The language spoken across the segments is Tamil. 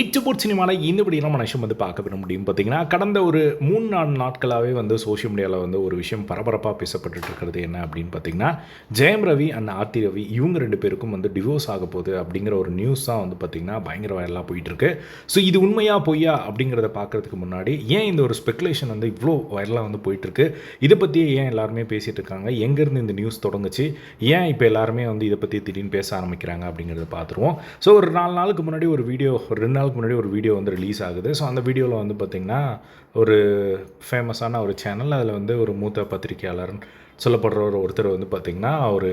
இச்சபோர்ட் சினிமாவில் இந்தபடியெல்லாம் மனுஷன் வந்து பார்க்க விட முடியும். பார்த்தீங்கன்னா கடந்த ஒரு மூணு நாலு நாட்களாகவே வந்து சோஷியல் மீடியாவில் வந்து ஒரு விஷயம் பரபரப்பாக பேசப்பட்டுட்டு இருக்கிறது என்ன அப்படின்னு பார்த்தீங்கன்னா ஜெயம் ரவி அண்ட் ஆர்த்தி ரவி இவங்க ரெண்டு பேருக்கும் வந்து டிவோர்ஸ் ஆக போகுது அப்படிங்கிற ஒரு நியூஸ் தான் வந்து பார்த்திங்கன்னா பயங்கர வைரலாக போயிட்டுருக்கு ஸோ இது உண்மையாக பொய்யா அப்படிங்கிறத பார்க்குறதுக்கு முன்னாடி ஏன் இந்த ஒரு ஸ்பெகுலேஷன் வந்து இவ்வளோ வைரலாக வந்து போயிட்டுருக்கு இதை பற்றியே ஏன் எல்லாருமே பேசிகிட்டு இருக்காங்க? எங்கேருந்து இந்த நியூஸ் தொடங்குச்சு? ஏன் இப்போ எல்லாருமே வந்து இதை பற்றி திடீர்னு பேச ஆரம்பிக்கிறாங்க அப்படிங்கிறத பார்த்துருவோம். ஸோ ஒரு நாலு நாளுக்கு முன்னாடி ஒரு வீடியோ ரெண்டு நாளுக்கு முன்னாடி ஒரு வீடியோ வந்து ரிலீஸ் ஆகுது. ஸோ அந்த வீடியோவில் வந்து பார்த்திங்கன்னா ஒரு ஃபேமஸான ஒரு சேனல் அதில் வந்து ஒரு மூத்த பத்திரிகையாளர்னு சொல்லப்படுற ஒரு ஒருத்தர் வந்து பார்த்திங்கன்னா ஒரு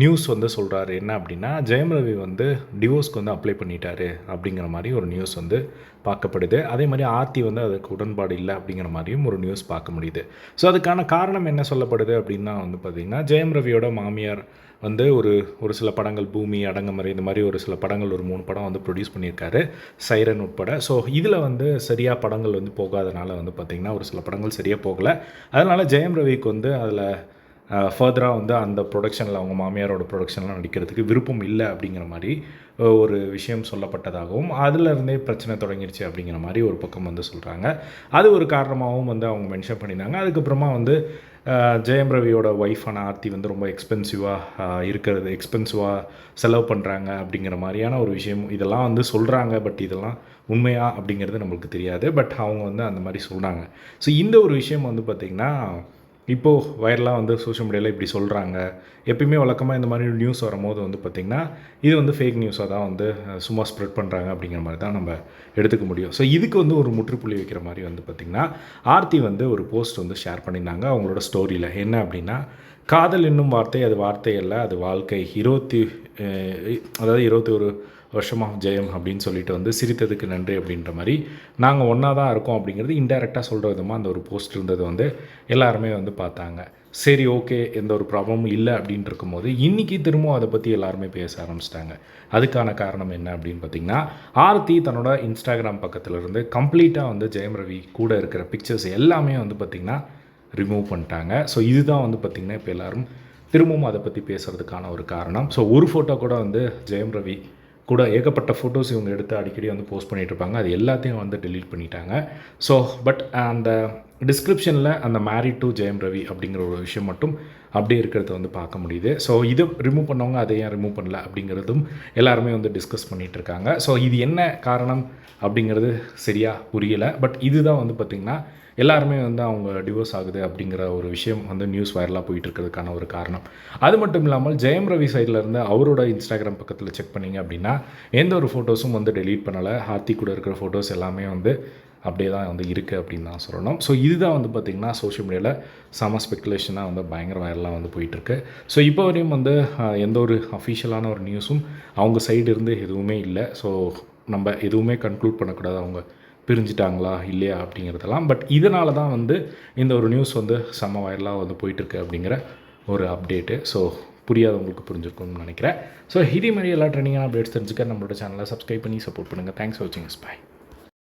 நியூஸ் வந்து சொல்கிறாரு என்ன அப்படின்னா ஜெயம் ரவி வந்து டிவோர்ஸ்க்கு வந்து அப்ளை பண்ணிட்டாரு அப்படிங்கிற மாதிரி ஒரு நியூஸ் வந்து பார்க்கப்படுது. அதே மாதிரி ஆர்த்தி வந்து அதுக்கு உடன்பாடு இல்லை அப்படிங்கிற மாதிரியும் ஒரு நியூஸ் பார்க்க முடியுது. ஸோ அதுக்கான காரணம் என்ன சொல்லப்படுது அப்படின்னா வந்து பார்த்திங்கன்னா ஜெயம் ரவியோட மாமியார் வந்து ஒரு ஒரு சில படங்கள் பூமி அடங்கமறை இந்த மாதிரி ஒரு சில படங்கள் ஒரு மூணு படம் வந்து ப்ரொடியூஸ் பண்ணியிருக்காரு சைரன் உட்பட. ஸோ இதில் வந்து சரியாக படங்கள் வந்து போகாதனால வந்து பார்த்திங்கன்னா ஒரு சில படங்கள் சரியாக போகலை. அதனால் ஜெயம் ரவிக்கு வந்து அதில் ஃபர்தராக வந்து அந்த ப்ரொடக்ஷனில் அவங்க மாமியாரோட ப்ரொடக்ஷன்லாம் நடிக்கிறதுக்கு விருப்பம் இல்லை அப்படிங்கிற மாதிரி ஒரு விஷயம் சொல்லப்பட்டதாகவும் அதிலிருந்தே பிரச்சனை தொடங்கிருச்சு அப்படிங்கிற மாதிரி ஒரு பக்கம் வந்து சொல்கிறாங்க அது ஒரு காரணமாகவும் வந்து அவங்க மென்ஷன் பண்ணியிருந்தாங்க. அதுக்கப்புறமா வந்து ஜெயம் ரவியோட ஒய்ஃபான ஆர்த்தி வந்து ரொம்ப எக்ஸ்பென்சிவாக இருக்கிறது எக்ஸ்பென்சிவாக செலவு பண்ணுறாங்க அப்படிங்கிற மாதிரியான ஒரு விஷயம். இதெல்லாம் வந்து சொல்கிறாங்க பட் இதெல்லாம் உண்மையா அப்படிங்கிறது நம்மளுக்கு தெரியாது. பட் அவங்க வந்து அந்த மாதிரி சொல்கிறாங்க ஸோ இந்த ஒரு விஷயம் வந்து பார்த்திங்கன்னா இப்போது வைரலாக வந்து சோஷியல் மீடியாவில் இப்படி சொல்கிறாங்க எப்பயுமே வழக்கமாக இந்த மாதிரி நியூஸ் வரும்போது வந்து பார்த்திங்கன்னா இது வந்து ஃபேக் நியூஸாக தான் வந்து சும்மா ஸ்ப்ரெட் பண்ணுறாங்க அப்படிங்கிற மாதிரி தான் நம்ம எடுத்துக்க முடியும். ஸோ இதுக்கு வந்து ஒரு முற்றுப்புள்ளி வைக்கிற மாதிரி வந்து பார்த்திங்கன்னா ஆர்த்தி வந்து ஒரு போஸ்ட் வந்து ஷேர் பண்ணியிருந்தாங்க. அவங்களோட ஸ்டோரியில் என்ன அப்படின்னா காதல் என்னும் வார்த்தை அது வார்த்தை அல்ல அது வாழ்க்கை. இருபத்தி அதாவது இருபத்தி ஒரு வருஷமாக ஜெயம் அப்படின்னு சொல்லிட்டு வந்து சிரித்ததுக்கு நன்றி அப்படின்ற மாதிரி நாங்கள் ஒன்றா தான் இருக்கோம் அப்படிங்கிறது இன்டெரக்டாக சொல்கிற விதமாக அந்த ஒரு போஸ்ட் இருந்தது வந்து எல்லாருமே வந்து பார்த்தாங்க. சரி ஓகே எந்த ஒரு ப்ராப்ளமும் இல்லை அப்படின்ட்டு இருக்கும்போது இன்றைக்கி திரும்பவும் அதை பற்றி எல்லாருமே பேச ஆரம்பிச்சிட்டாங்க. அதுக்கான காரணம் என்ன அப்படின்னு பார்த்தீங்கன்னா ஆர்த்தி தன்னோட இன்ஸ்டாகிராம் பக்கத்தில் இருந்து கம்ப்ளீட்டாக வந்து ஜெயம் ரவி கூட இருக்கிற பிக்சர்ஸ் எல்லாமே வந்து பார்த்திங்கன்னா ரிமூவ் பண்ணிட்டாங்க. ஸோ இதுதான் வந்து பார்த்திங்கன்னா இப்போ எல்லாரும் திரும்பவும் அதை பற்றி பேசுகிறதுக்கான ஒரு காரணம். ஸோ ஒரு ஃபோட்டோ கூட வந்து ஜெயம் ரவி கூட ஏகப்பட்ட ஃபோட்டோஸ் இவங்க எடுத்து அடிக்கடி வந்து போஸ்ட் பண்ணிகிட்ருப்பாங்க இருப்பாங்க. அது எல்லாத்தையும் வந்து டெலீட் பண்ணிட்டாங்க. ஸோ பட் அந்த டிஸ்கிரிப்ஷனில் அந்த மேரிட் டு ஜெயம் ரவி அப்படிங்கிற ஒரு விஷயம் மட்டும் அப்படியே இருக்கிறத வந்து பார்க்க முடியுது. ஸோ இது ரிமூவ் பண்ணவங்க அதை ஏன் ரிமூவ் பண்ணல அப்படிங்கிறதும் எல்லாருமே வந்து டிஸ்கஸ் பண்ணிகிட்ருக்காங்க ஸோ இது என்ன காரணம் அப்படிங்கிறது சரியாக புரியலை. பட் இதுதான் வந்து பார்த்திங்கன்னா எல்லாருமே வந்து அவங்க டிவோர்ஸ் ஆகுது அப்படிங்கிற ஒரு விஷயம் வந்து நியூஸ் வைரலாக போயிட்டு இருக்கிறதுக்கான ஒரு காரணம். அது மட்டும் இல்லாமல் ஜெயம் ரவி சைடில் இருந்து அவரோட இன்ஸ்டாகிராம் பக்கத்தில் செக் பண்ணீங்க அப்படின்னா எந்த ஒரு ஃபோட்டோஸும் வந்து டெலீட் பண்ணலை. ஹார்த்தி கூட இருக்கிற ஃபோட்டோஸ் எல்லாமே வந்து அப்படியே தான் வந்து இருக்குது அப்படின்னு தான் சொல்லணும். ஸோ இதுதான் வந்து பார்த்திங்கன்னா சோஷியல் மீடியாவில் செம ஸ்பெக்குலேஷனாக வந்து பயங்கர வைரலாக வந்து போயிட்டுருக்கு. ஸோ இப்போ வரையும் வந்து எந்த ஒரு அஃபிஷியலான ஒரு நியூஸும் அவங்க சைடு இருந்து எதுவுமே இல்லை. ஸோ நம்ம எதுவுமே கன்க்ளூட் பண்ணக்கூடாது அவங்க பிரிஞ்சிட்டாங்களா இல்லையா அப்படிங்கிறதெல்லாம். பட் இதனால தான் வந்து இந்த ஒரு நியூஸ் வந்து செம்ம வைரலாக வந்து போயிட்டுருக்கு அப்படிங்கிற ஒரு அப்டேட்டு ஸோ புரியாதவங்களுக்கு புரிஞ்சிருக்கும்னு நினைக்கிறேன். ஸோ இதே மாதிரி எல்லா ட்ரெண்டிங்கான அப்டேட்ஸ் தெரிஞ்சுக்க நம்மளோட சேனலை சப்ஸ்கிரைப் பண்ணி சப்போர்ட் பண்ணுங்கள் தேங்க்ஸ் ஃபார் வாட்சிங் பாய்